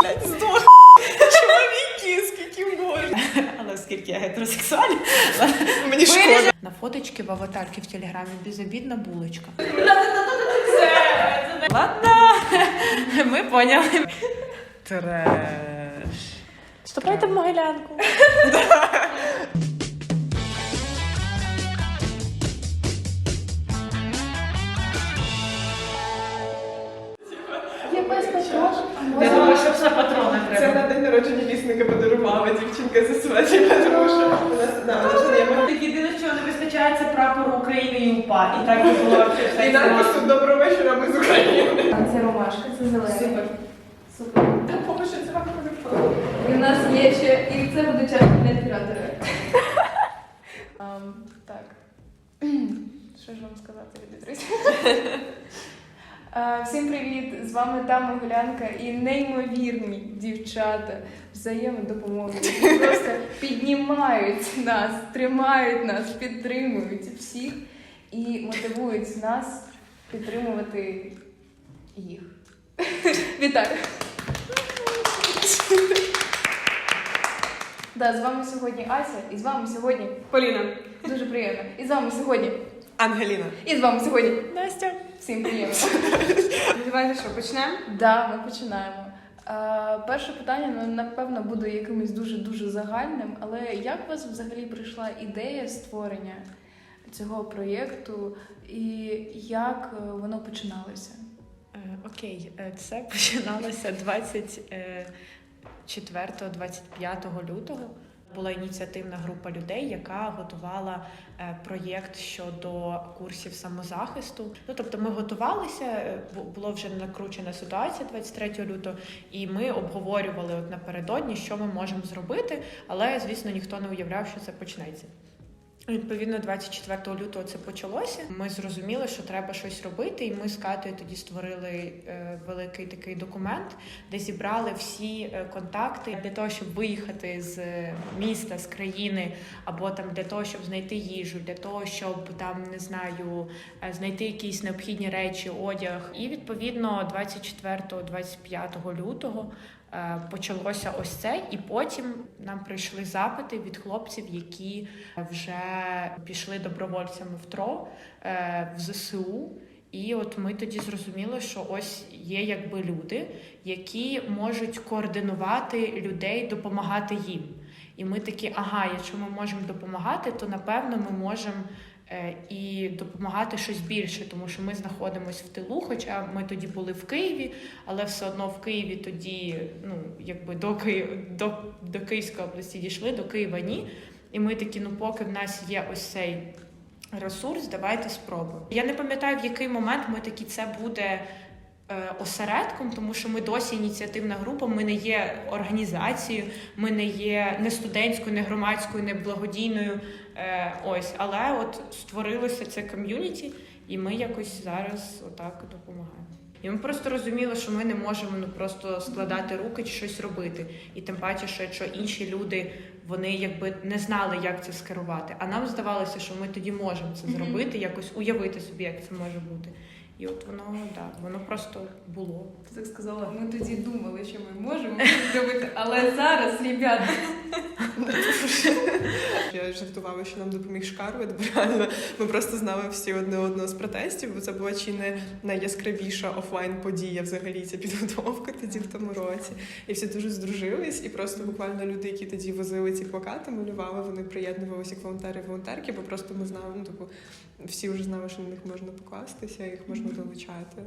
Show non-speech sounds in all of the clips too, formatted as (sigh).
блядь, здох. Чоловіки, скільки можна. Але оскільки я гетеросексуальна, Мені шкода. на фоточки в аватарки в телеграмі безобідна булочка. Ладно, ми поняли. Треш. Вступайте в Могилянку. Є без Я думаю, що Це треба. на день народження вісника подарувала дівчинка за свадьбі, тому що вона да, вона не. Єдине, чого не вистачає, це прапору України і УПА. І так і було. І надпису доброго вечора, ми з України. це ромашка, це зелена. Супер. Супер. Та поки що це вам не І в нас є ще, і це буде час для оператора. Ам, Так. (clears throat) Що ж вам сказати, любі друзі? (laughs) А, Всім привіт! З вами та Могилянка і неймовірні дівчата взаємодопомоги. які Просто піднімають нас, тримають нас, підтримують всіх і мотивують нас підтримувати їх. (laughs) Вітаю! Да, з вами сьогодні Ася, і з вами сьогодні Поліна. дуже приємно. І з вами сьогодні, Ангеліна. і з вами сьогодні Настя. всім приємно. (laughs) Давайте що, почнемо? Да, ми починаємо. А, перше питання, ну, напевно, буде якимось дуже-дуже загальним, але як у вас взагалі прийшла ідея створення цього проєкту і як е, воно починалося? Е, Окей, е, це (laughs) починалося 24-25 лютого. Була ініціативна група людей, яка готувала е, проєкт щодо курсів самозахисту. Ну тобто, ми готувалися, е, було вже накручена ситуація 23 лютого, і ми обговорювали от напередодні, що ми можемо зробити, але звісно ніхто не уявляв, що це почнеться. Відповідно, 24 лютого це почалося. Ми зрозуміли, що треба щось робити, і ми з Катою тоді створили е, великий такий документ, де зібрали всі е, контакти для того, щоб виїхати з міста, з країни, або там для того, щоб знайти їжу, для того, щоб там не знаю, е, знайти якісь необхідні речі, одяг. І відповідно 24-25 лютого почалося ось це, і потім нам прийшли запити від хлопців, які вже пішли добровольцями в ТРО е, в ЗСУ. І от ми тоді зрозуміли, що ось є якби люди, які можуть координувати людей, допомагати їм. І ми такі, ага, якщо ми можемо допомагати, то напевно ми можемо е, і допомагати щось більше, тому що ми знаходимося в тилу, хоча ми тоді були в Києві, але все одно в Києві тоді, ну якби до Києва, до, до Київської області дійшли, до Києва ні. І ми такі, ну поки в нас є ось цей ресурс, давайте спробуємо. Я не пам'ятаю, в який момент ми такі це буде. Е, Осередком, тому що ми досі ініціативна група, ми не є організацією, ми не є не студентською, не громадською, не благодійною. Е, ось, але от створилося це ком'юніті, і ми якось зараз отак допомагаємо. І ми просто розуміли, що ми не можемо ну просто складати руки чи щось робити. І тим паче, що якщо інші люди вони якби не знали, як це скерувати. А нам здавалося, що ми тоді можемо це зробити, якось уявити собі, як це може бути. І от воно да, воно просто було. Ти так сказала, ми тоді думали, що ми можемо зробити, але зараз, ребята, (laughs) Я жартувала, що нам допоміг Шкарвет, бо реально ми просто знали всі одне одного з протестів, бо це була чи не найяскравіша офлайн подія взагалі ця підготовка тоді в тому році. І всі дуже здружились, і просто буквально люди, які тоді возили ці плакати, малювали, вони приєднувалися як волонтери і волонтерки, бо просто ми знали, ну типу, всі вже знали, що на них можна покластися, їх можна долучати.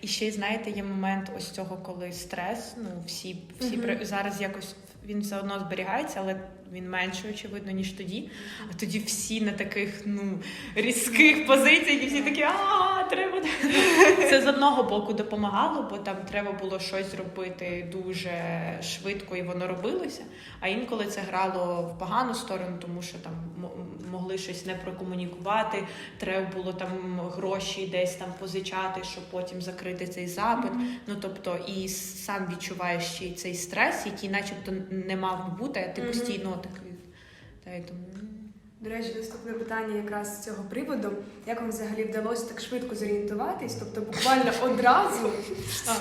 І ще знаєте, є момент ось цього, коли стрес. Ну всі, всі при- зараз якось він все одно зберігається, але він менше очевидно ніж тоді. А тоді всі на таких ну різких позиціях, і всі такі а треба. Це з одного боку допомагало, бо там треба було щось зробити дуже швидко, і воно робилося. А інколи це грало в погану сторону, тому що там могли щось не прокомунікувати. Треба було там гроші десь там позичати, щоб потім закрити цей запит. Ну тобто, і сам відчуваєш ще й цей стрес, який, начебто, не мав би бути, а ти постійно такий. Та й тому. До речі, наступне питання якраз з цього приводу. Як вам взагалі вдалося так швидко зорієнтуватись? Тобто буквально (laughs) одразу,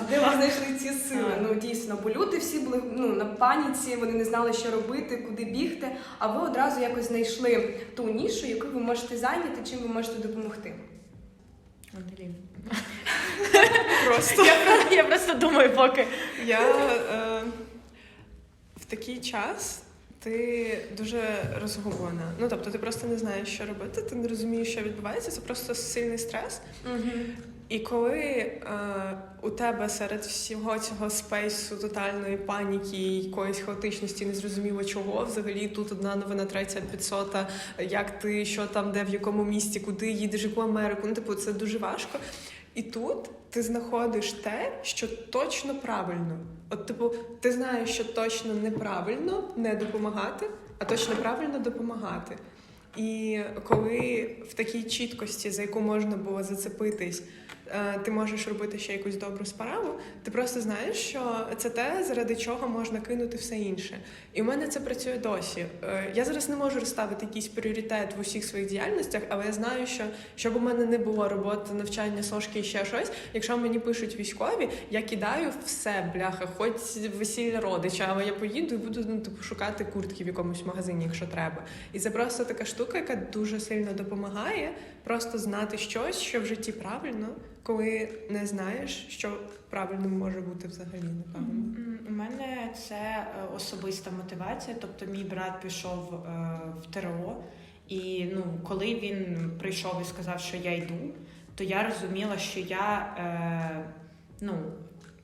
де ви знайшли ці сили? Ну дійсно, бо люди всі були ну, на паніці, вони не знали, що робити, куди бігти. А ви одразу якось знайшли ту нішу, яку ви можете зайняти, чим ви можете допомогти. Просто Я, я просто думаю, поки. я е, такий час ти дуже розгублена. Ну тобто ти просто не знаєш, що робити, ти не розумієш, що відбувається. Це просто сильний стрес. І коли е, у тебе серед всього цього спейсу, тотальної паніки, якоїсь хаотичності, незрозуміло чого, взагалі тут одна новина, третя, підсота, як ти, що там, де в якому місті, куди їдеш, яку Америку. Ну, типу, це дуже важко. І тут ти знаходиш те, що точно правильно. От, типу, ти знаєш, що точно неправильно не допомагати, а точно правильно допомагати. І коли в такій чіткості, за яку можна було зацепитись, ти можеш робити ще якусь добру справу, ти просто знаєш, що це те, заради чого можна кинути все інше. І в мене це працює досі. Е, Я зараз не можу розставити якийсь пріоритет в усіх своїх діяльностях, але я знаю, що щоб у мене не було роботи, навчання, сошки і ще щось. Якщо мені пишуть військові, я кидаю все, бляха, хоч весілля родича, але я поїду і буду ну, типу, шукати куртки в якомусь магазині, якщо треба. І це просто така штука, яка дуже сильно допомагає просто знати щось, що в житті правильно, коли не знаєш, що правильним може бути взагалі, напевно. У мене це е, особиста мотивація. Тобто, мій брат пішов е, в ТРО, і ну, коли він прийшов і сказав, що я йду, то я розуміла, що я, е, ну,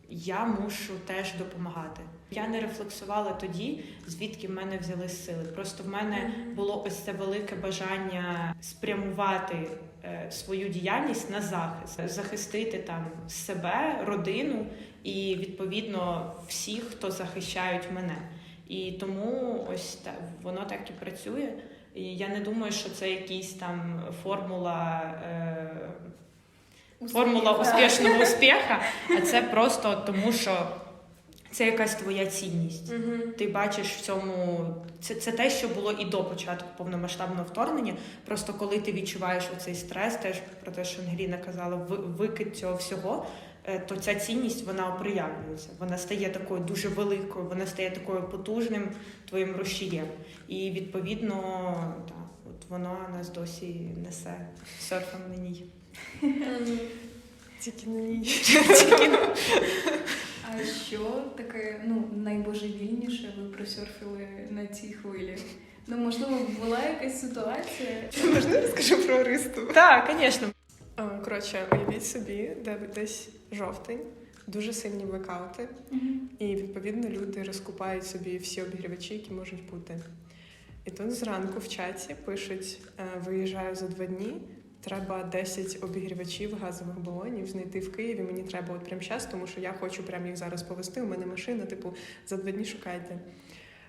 я мушу теж допомагати. Я не рефлексувала тоді, звідки в мене взяли сили. Просто в мене було ось це велике бажання спрямувати е, свою діяльність на захист, захистити там себе, родину і відповідно всіх, хто захищають мене. І тому ось та воно так і працює. І я не думаю, що це якийсь там формула. Е, формула успішного (laughs) успіха, а це просто тому, що це якась твоя цінність. Ти бачиш в цьому це, це те, що було і до початку повномасштабного вторгнення. Просто коли ти відчуваєш оцей стрес, теж про те, що Ангеліна казала, викид цього всього. е, То ця цінність вона оприявлюється. Вона стає такою дуже великою, вона стає такою потужним твоїм рушієм. І відповідно, так, от воно нас досі несе серфом на ній. Тільки на ній. (laughs) (laughs) А що таке ну, найбожевільніше ви просерфили на цій хвилі? Ну, можливо, була якась ситуація. Можна я розкажу про Аристу? Так, звісно. А, Коротше, уявіть собі, де десь жовтень, дуже сильні блекаути, і відповідно люди розкупають собі всі обігрівачі, які можуть бути. І тут зранку в чаті пишуть: е, виїжджаю за два дні. Треба 10 обігрівачів газових балонів знайти в Києві. Мені треба от прямо зараз, тому що я хочу прямо їх зараз повезти. У мене машина, типу, за два дні шукайте.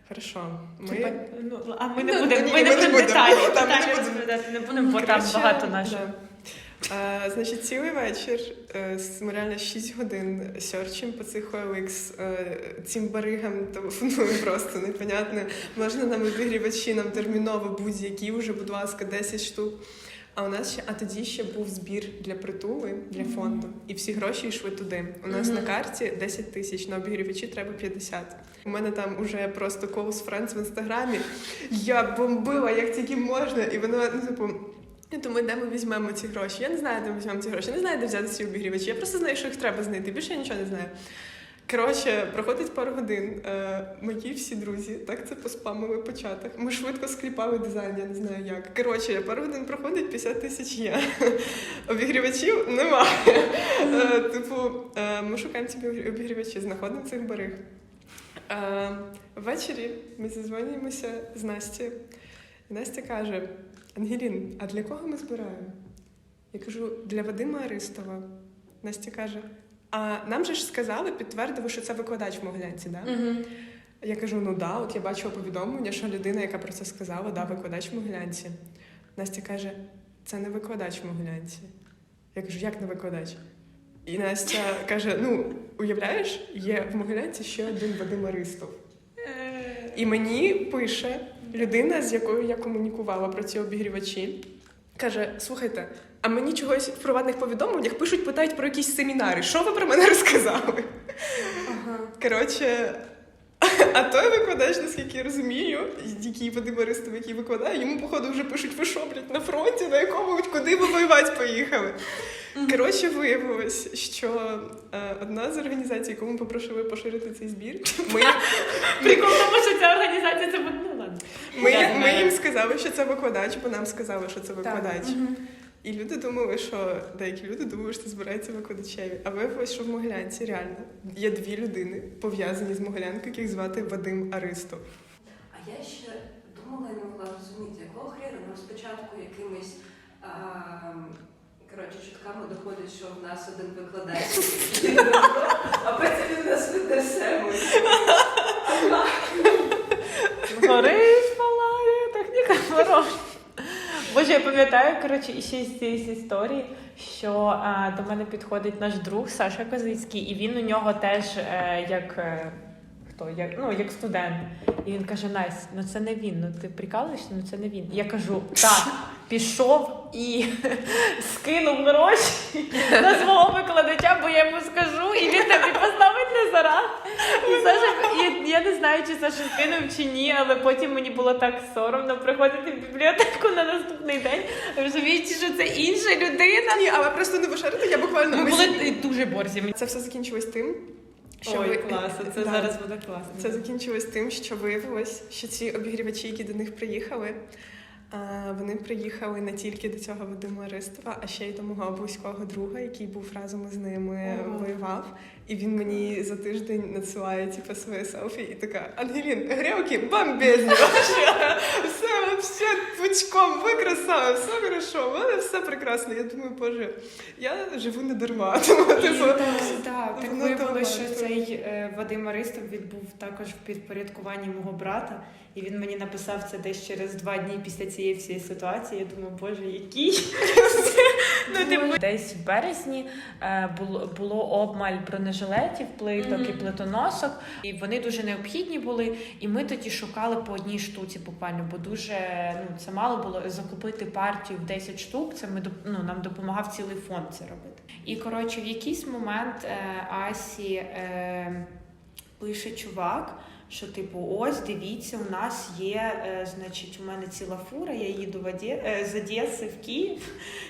Хорошо. Ми... Типа, ну, а ми не Ну, будемо ні, ми не будемо деталі, Там не будемо. розповідати не будемо, бо там багато да. Е, значить, цілий вечір е, ми реально 6 годин серчимо по цих OLX, е, цим баригам телефонуємо просто непонятно. Можна нам обігрівачі, нам терміново будь-які, вже, будь ласка, 10 штук. А у нас ще, а тоді ще був збір для притули для фонду, і всі гроші йшли туди. У нас на карті 10 тисяч, на обігрівачі треба 50. У мене там уже просто close friends в інстаграмі. Я бомбила як тільки можна, і воно ну типу. Я думаю, де ми візьмемо ці гроші? Я не знаю, де ми візьмемо ці гроші. Я не знаю, де взяти ці обігрівачі. Я просто знаю, що їх треба знайти. Більше я нічого не знаю. Коротше, проходить пару годин. Е, мої всі друзі, так це поспамили початок. Ми швидко скліпали дизайн, я не знаю як. Коротше, пару годин проходить 50 тисяч є. (laughs) Обігрівачів немає. Е, типу, е, ми шукаємо ці обігрівачі, знаходимо цих бариг. Е, ввечері ми зізвонюємося з Настю. І Настя каже: Ангелін, а для кого ми збираємо? Я кажу, для Вадима Аристова. Настя каже: А нам же ж сказали, підтвердили, що це викладач в Могилянці, да? Я кажу: ну да, от я бачила повідомлення, що людина, яка про це сказала, да, викладач в Могилянці. Настя каже: це не викладач в Могилянці. Я кажу, як не викладач? І Настя каже: ну, уявляєш, є в Могилянці ще один Вадим Аристов. І мені пише людина, з якою я комунікувала про ці обігрівачі. Каже: слухайте, а мені чогось в приватних повідомленнях пишуть, питають про якісь семінари. Що ви про мене розказали? Ага. Коротше, а той викладач, наскільки я розумію, який Вадим Аристов, який викладає, йому, походу, вже пишуть, ви що, блядь, на фронті, на якому куди ви воювати поїхали. Коротше, виявилось, що е, одна з організацій, ми попросили поширити цей збір, ми, Прикол тому, що ця організація це. Ну. Ми, Я ми знаю. їм сказали, що це викладач, бо нам сказали, що це викладач. Мгм. І люди думали, що деякі люди думали, що це збирається викладачеві. А виявилось, що в Могилянці реально є дві людини, пов'язані з Могилянкою, яких звати Вадим Аристов. А я ще думала і не могла зрозуміти, якого хрена нам спочатку якимись а, коротше, чутками доходить, що в нас один викладач, (laughs) а потім він нас веде сему. (laughs) Горить, палає, техніка ворожа. Боже, я пам'ятаю, коротше, ще з цієї історії, що а, до мене підходить наш друг Саша Козицький, і він у нього теж е, як. Е, Хто як ну як студент, і він каже: Настя, ну це не він. Ну ти прикалуєшся, ну це не він. Я кажу, так, пішов і (laughs) скинув гроші (laughs) на свого викладача, бо я йому скажу, і він тобі поставить на зараз. І Саша, і я не знаю, чи Саша скинув чи ні, але потім мені було так соромно приходити в бібліотеку на наступний день, розуміючи, що це інша людина. Ні, але просто не вишарити, я буквально ми були дуже борзі. Це все закінчилось тим, що Ой, ви- класно, це (laughs) Да. зараз буде класно. Це закінчилось тим, що виявилось, що ці обігрівачі, які до них приїхали, вони приїхали не тільки до цього Вадима Ристова, а ще й до мого близького друга, який був разом із ними Ого. воював. І він мені за тиждень надсилає типу, своє селфі і така: Ангелін, грілки бомбезні, (laughs) все вообще пучком, ви все хорошо, у мене все прекрасно. Я думаю, боже, я живу не дарма. (laughs) Тому, типу, Так, так, так виявилося, що цей е, Вадим Аристов відбув також в підпорядкуванні мого брата, і він мені написав це десь через два дні після цієї всієї ситуації. Я думаю, боже, який (laughs) ну, типу, десь в березні е, було, обмаль бронежилетів, плиток і плитоносок, і вони дуже необхідні були. І ми тоді шукали по одній штуці, буквально, бо дуже ну це мало було закупити партію в 10 штук. Це ми ну, нам допомагав цілий фонд це робити. І коротше, в якийсь момент е, Асі е, пише чувак. Що, типу, ось дивіться, у нас є, е, значить, у мене ціла фура, я їду в Оде... е, з Одеси в Київ,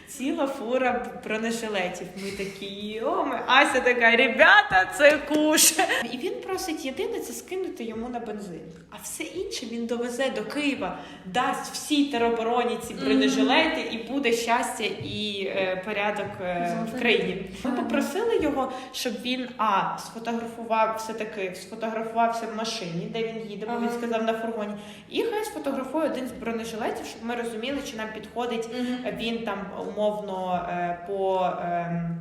ціла фура бронежилетів. Ми такі, о, ми Ася така, ребята, це куш. І він просить єдине це скинути йому на бензин. А все інше він довезе до Києва, дасть всій теробороні ці бронежилети, і буде щастя і е, порядок е, в країні. Ми попросили його, щоб він а сфотографував все таки, сфотографувався в машині, де він їде, бо він сказав на фургоні. І хай сфотографує один з бронежилетів, щоб ми розуміли, чи нам підходить він там умовно е, по. ем,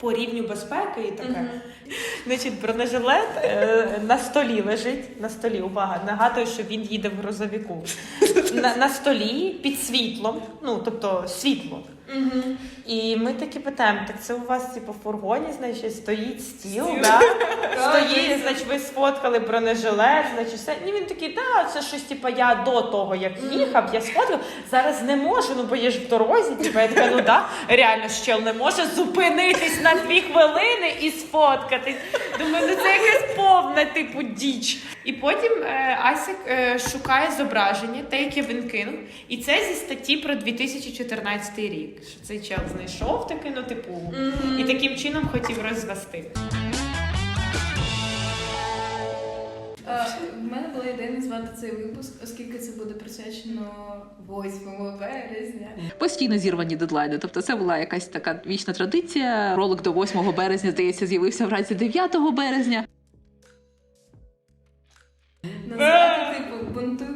по рівню безпеки і таке. Значить, бронежилет е, на столі лежить. На столі, увага, нагадую, що він їде в грузовику. На, на столі під світлом, ну тобто світло. І ми такі питаємо: так це у вас типу, в фургоні, значить, стоїть стіл, да? (laughs) стоїть, значить, ви сфоткали бронежилет, значить, все. І він такий, да, це щось, типу, я до того, як їхав, я сфоткав. Зараз не можу, ну бо є ж в дорозі. Типу, я така, ну да, реально щел не може зупинитись на дві хвилини і сфоткатись. Думаю, ну це якась повна, типу, діч. І потім е, Асік е, шукає зображення, те, яке він кинув. І це зі статті про 2014 рік. Що цей чел знайшов таки, ну, типу, і таким чином хотів розвести. Е, В мене була ідея назвати цей випуск, оскільки це буде присвячено 8 березня. постійно зірвані дедлайни. Тобто, це була якась така вічна традиція. Ролик до 8 березня, здається, з'явився вранці 9 березня. Назвати, типу, бунтуй,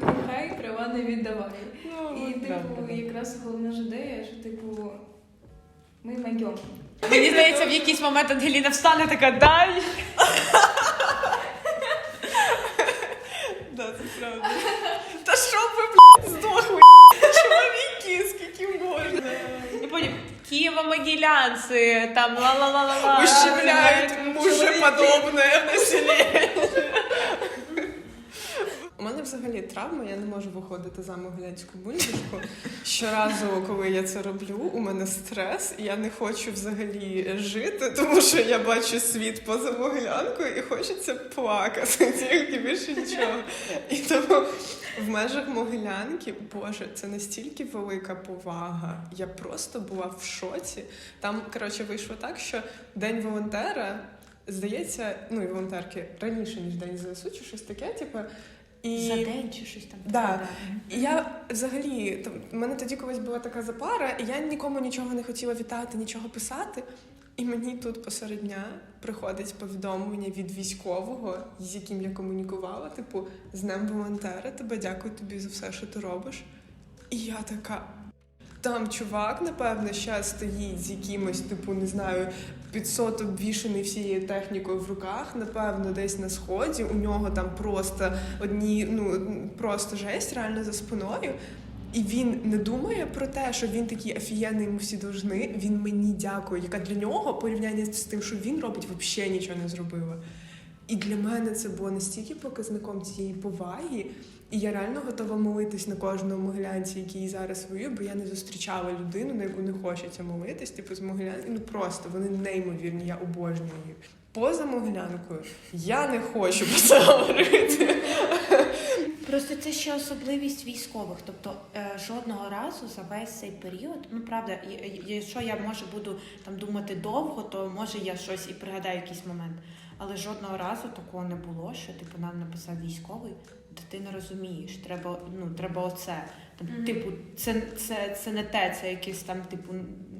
не віддавай. Ну, І, типу, якраз головна ж ідея, що, типу, ми майом. Мені здається, в якийсь момент Ангеліна встане така дай. Да, це правда. Та що ви, блядь, здохли? Чоловіки, скільки можна? І потім Києво-Могилянці, там ла-ла-ла-ла-ла. Ущемляють мужеподобне населення. Взагалі травма, я не можу виходити за могилянську бульбашку. Щоразу, коли я це роблю, у мене стрес, і я не хочу взагалі жити, тому що я бачу світ поза могилянкою і хочеться плакати, (laughs) тільки більше нічого. І тому в межах могилянки, боже, це настільки велика повага. Я просто була в шоці. Там, коротше, вийшло так, що День волонтера, здається, ну і волонтерки раніше, ніж День ЗСУ, чи щось таке, типу. І... За день чи щось там. Да. таке, І я взагалі, там, в мене тоді колись була така запара, і я нікому нічого не хотіла вітати, нічого писати. І мені тут посеред дня приходить повідомлення від військового, з яким я комунікувала, типу, з ним волонтера, тебе дякую тобі за все, що ти робиш. І я така. Там чувак, напевно, ще стоїть з якимось, типу, не знаю, підсот обвішаний всією технікою в руках, напевно, десь на сході. У нього там просто одні, ну просто жесть реально за спиною. І він не думає про те, що він такий офігенний, йому всі должны. Він мені дякує, яка для нього порівняння з тим, що він робить, взагалі нічого не зробила. І для мене це було настільки показником цієї поваги, і я реально готова молитись на кожному могилянці, який зараз воює, бо я не зустрічала людину, на яку не хочеться молитись. Типу з могилянки, ну просто вони неймовірні, я обожнюю їх. Поза могилянкою я не хочу про це говорити. Просто це ще особливість військових. Тобто е, жодного разу за весь цей період, ну правда, якщо я може буду там думати довго, то може я щось і пригадаю якийсь момент. Але жодного разу такого не було, що типу нам написав військовий, та ти не розумієш, треба, ну треба оце. Там, Мгм. Типу, це, це, це не те, це якесь там, типу,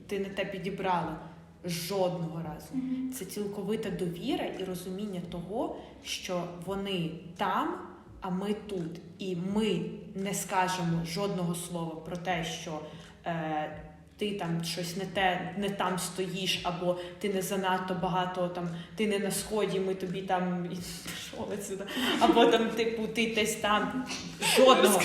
ти не те підібрала. Жодного разу. Це цілковита довіра і розуміння того, що вони там, а ми тут. І ми не скажемо жодного слова про те, що е, ти там щось не те, не там стоїш, або ти не занадто багато там, ти не на сході, ми тобі там пішов або там, типу, ти десь там жодного.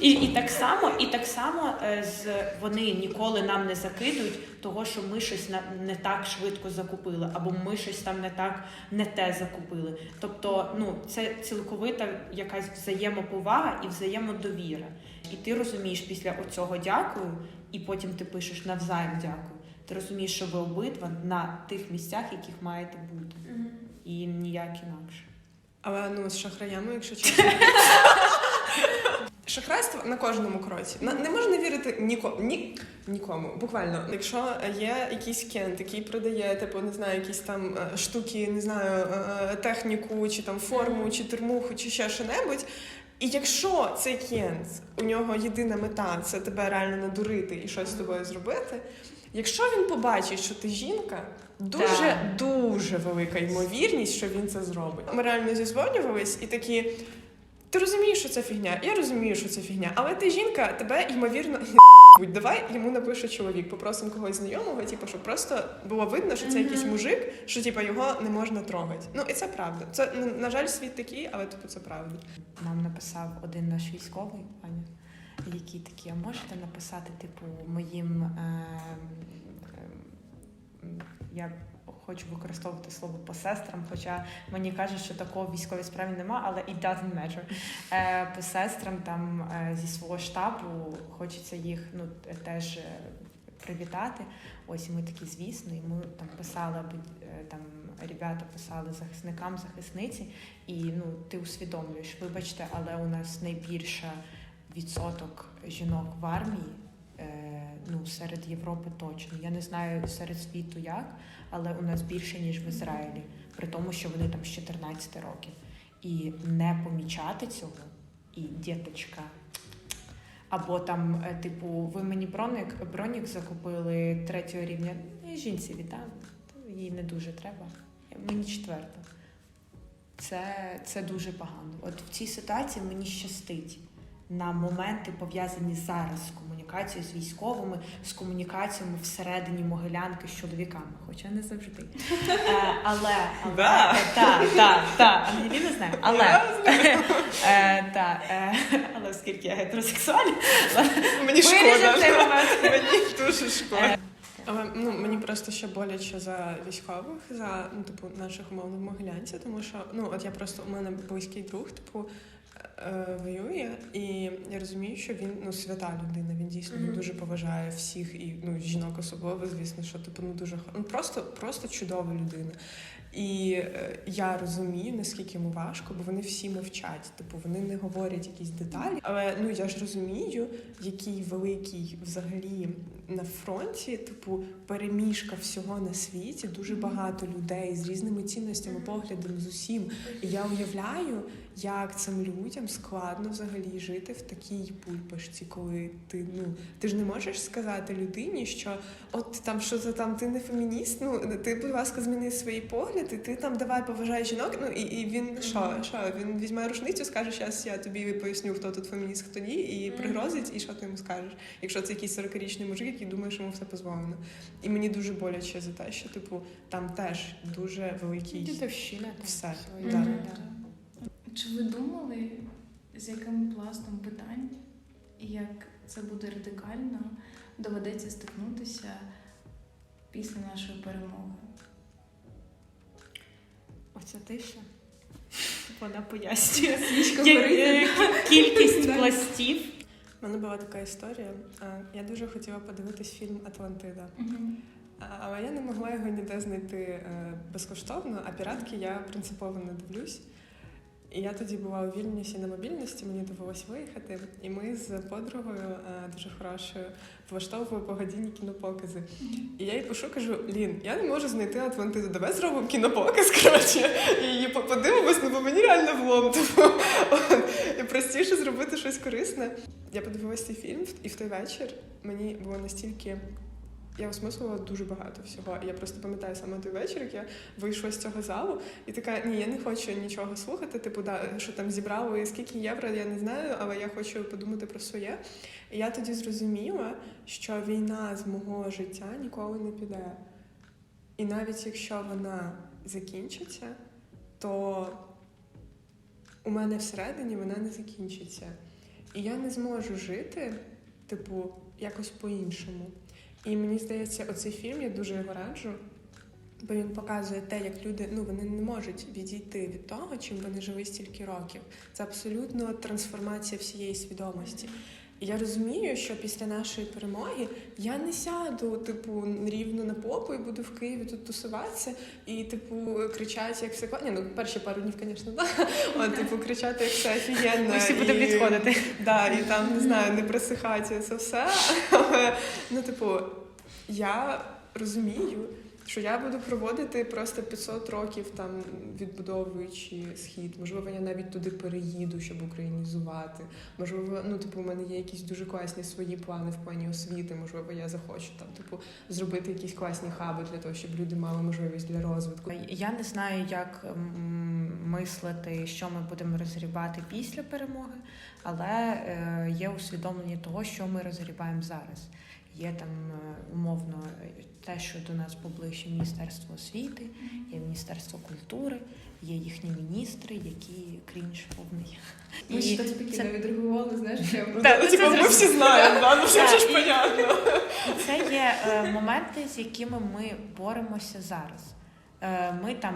І, і так само, і так само е, з вони ніколи нам не закидують того, що ми щось не так швидко закупили, або ми щось там не так не те закупили. Тобто, ну це цілковита якась взаємоповага і взаємодовіра. І ти розумієш після оцього дякую, і потім ти пишеш навзаєм дякую. Ти розумієш, що ви обидва на тих місцях, яких маєте бути, і ніяк інакше. Але ну з шахраями, якщо чесно. (laughs) Шахрайство на кожному кроці. На- Не можна вірити ніко, ні, нікому. Буквально, якщо є якийсь кент, який продає, типу, не знаю, якісь там е, штуки, не знаю, е, техніку, чи там форму, чи термуху, чи ще що-небудь. І якщо цей кент, у нього єдина мета це тебе реально надурити і щось з тобою зробити. Якщо він побачить, що ти жінка, дуже дуже велика ймовірність, що він це зробить. Ми реально зізвонювались і такі. Ти розумієш, що це фігня? Я розумію, що це фігня, але ти жінка, тебе ймовірно не будь. Давай йому напише чоловік, попросимо когось знайомого, типу, щоб просто було видно, що це якийсь мужик, що типу, його не можна трогати. Ну і це правда. Це на- жаль, світ такий, але типу це правда. Нам написав один наш військовий, пані, який такий, а можете написати, типу, моїм. Е, е, я хочу використовувати слово по сестрам, хоча мені кажуть, що такого в військовій справі нема, але it doesn't matter. Е, по сестрам там е, зі свого штабу хочеться їх ну, теж е, привітати. Ось і ми такі, звісно, і ми там писали, е, там ребята писали захисникам, захисниці, і ну ти усвідомлюєш, вибачте, але у нас найбільша відсоток жінок в армії. е, Ну, серед Європи точно. Я не знаю серед світу як, але у нас більше, ніж в Ізраїлі, при тому, що вони там з 14 років. І не помічати цього, і діточка. Або там, е, типу, ви мені бронік, бронік закупили третього рівня. Я жінці віддам, їй не дуже треба. Мені четверта. Це, це дуже погано. От в цій ситуації мені щастить на моменти, пов'язані зараз з комунікацією з військовими, з комунікаціями всередині могилянки з чоловіками, хоча не завжди. Е, але, але Да. та, та, та, Ангеліна знає, але, е, та, е, але оскільки я гетеросексуальна, Мені шкода. Мені дуже шкода. Але ну мені просто ще боляче за військових, за ну типу наших умовних могилянців, тому що ну от я просто у мене близький друг, типу е, воює, і я розумію, що він ну свята людина. Він дійсно Мгм. дуже поважає всіх і ну жінок особливо, звісно, що типу ну дуже ну, просто, просто чудова людина. І е, я розумію, наскільки йому важко, бо вони всі мовчать. Типу, вони не говорять якісь деталі. Але ну я ж розумію, який великий взагалі на фронті, типу, переміжка всього на світі, дуже багато людей з різними цінностями, поглядами з усім. І я уявляю, як цим людям складно взагалі жити в такій пульпашці, коли ти ну ти ж не можеш сказати людині, що от там що за там ти не фемініст. Ну ти, будь ласка, зміни свої погляди, ти там давай поважай жінок. Ну і, і він що, що він візьме рушницю, скаже, зараз я тобі поясню, хто тут фемініст, хто ні, і пригрозить, і що ти йому скажеш, якщо це якийсь 40-річний мужик, який думає, що йому все дозволено. І мені дуже боляче за те, що типу там теж дуже великий Дідовщина все. своє, Да. Чи ви думали, з яким пластом питань і як це буде радикально доведеться стикнутися після нашої перемоги? Оця тиша. Вона пояснює кількість пластів. У мене була така історія. Я дуже хотіла подивитись фільм Атлантида. Але я не могла його ніде знайти е, безкоштовно, а піратки я принципово не дивлюсь. І я тоді була у Вільнюсі на мобільності, мені довелось виїхати. І ми з подругою е, дуже хорошою влаштовували погодінні кінопокази. І я їй пишу, кажу: Лін, я не можу знайти Атлантиду. Давай зробимо кінопоказ. Коротше, і її подивимось, ну бо мені реально влом. Типу, і простіше зробити щось корисне. Я подивилася цей фільм, і в той вечір мені було настільки. Я осмислила дуже багато всього. Я просто пам'ятаю саме той вечір, як я вийшла з цього залу, і така: ні, я не хочу нічого слухати. Типу, да, що там зібрало і скільки євро, я не знаю, але я хочу подумати про своє. І я тоді зрозуміла, що війна з мого життя ніколи не піде. І навіть якщо вона закінчиться, то у мене всередині вона не закінчиться. І я не зможу жити, типу, якось по-іншому. І мені здається, оцей фільм я дуже його раджу, бо він показує те, як люди ну вони не можуть відійти від того, чим вони жили стільки років. Це абсолютно трансформація всієї свідомості. Я розумію, що після нашої перемоги я не сяду, типу, рівно на попу і буду в Києві тут тусуватися і, типу, кричати, як все Ні, ну перші пару днів, звісно, да. От, типу, кричати, як все офігенно. Ми всі будемо відходити. Да, і там не знаю, не присихати це все. (laughs) Але ну, типу, я розумію, що я буду проводити просто 500 років там відбудовуючи схід. Можливо, я навіть туди переїду, щоб українізувати. Можливо, ну типу, у мене є якісь дуже класні свої плани в плані освіти. Можливо, я захочу там, типу, зробити якісь класні хаби для того, щоб люди мали можливість для розвитку. Я не знаю, як мислити, що ми будемо розгрібати після перемоги, але е, є усвідомлення того, що ми розгрібаємо зараз. Є там е, умовно те, що до нас поближче Міністерство освіти, є Міністерство культури, є їхні міністри, які крінж повний. Ми І ще спокійно це- відреагували, знаєш, що я Ну, типу, ми всі знаємо, да? ну все ж понятно. Це є е, моменти, з якими ми боремося зараз. Е, Ми там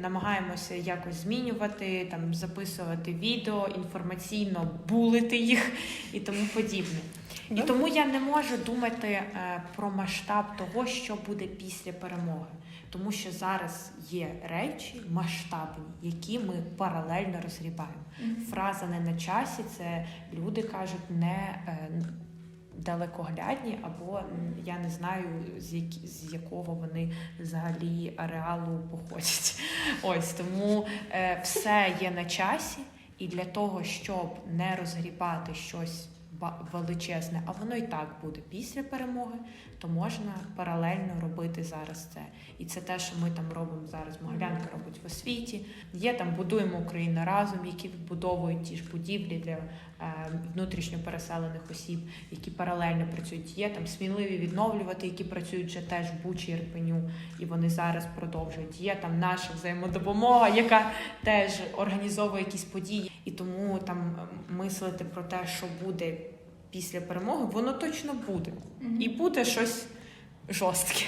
намагаємося якось змінювати, там записувати відео, інформаційно булити їх і тому подібне. І Да. тому я не можу думати е, про масштаб того, що буде після перемоги. Тому що зараз є речі масштабні, які ми паралельно розгрібаємо. Фраза не на часі це люди кажуть не е, далекоглядні, або я не знаю з, які, з якого вони взагалі ареалу походять. (laughs) Ось тому е, все є на часі, і для того, щоб не розгрібати щось величезне, а воно і так буде після перемоги, то можна паралельно робити зараз це. І це те, що ми там робимо зараз. Могилянка робить в освіті. Є там будуємо Україну разом, які відбудовують ті ж будівлі для е, внутрішньо переселених осіб, які паралельно працюють. Є там сміливі відновлювати, які працюють вже теж в Бучі Ірпеню, і вони зараз продовжують. Є там наша взаємодопомога, яка теж організовує якісь події, і тому там мислити про те, що буде після перемоги, воно точно буде. І буде щось жорстке.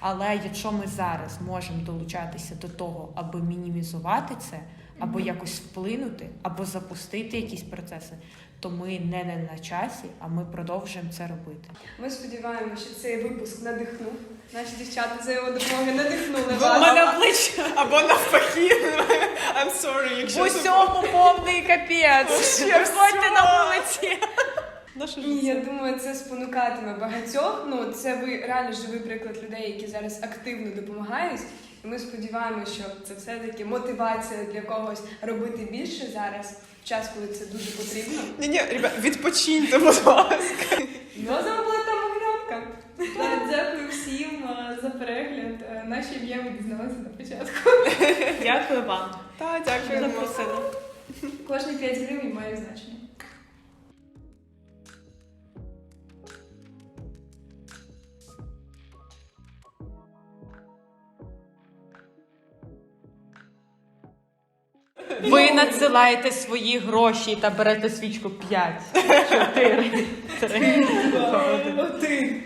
Але якщо ми зараз можемо долучатися до того, аби мінімізувати це, або якось вплинути, або запустити якісь процеси, то ми не, не на часі, а ми продовжуємо це робити. Ми сподіваємося, що цей випуск надихнув. Наші дівчата за його допомоги надихнули вас. мене обличчя Або навпаки, I'm sorry, якщо усьому повний капець. Виходьте на вулиці. Наше Ні, життя. я думаю, це спонукатиме багатьох. Ну, це ви реально живий приклад людей, які зараз активно допомагають. І ми сподіваємося, що це все-таки мотивація для когось робити більше зараз, в час, коли це дуже потрібно. Ні, ні, ребят, відпочиньте, будь ласка. Ну, а з вами була там оглядка. Дякую всім е, за перегляд. Е, Наші ім'я ви дізналися на початку. (laughs) Дякую вам. Та, що дякую. запросили. Кожні 5 гривень має значення. Ви надсилаєте свої гроші та берете свічку 5, 4, 3, 2, 1. Один.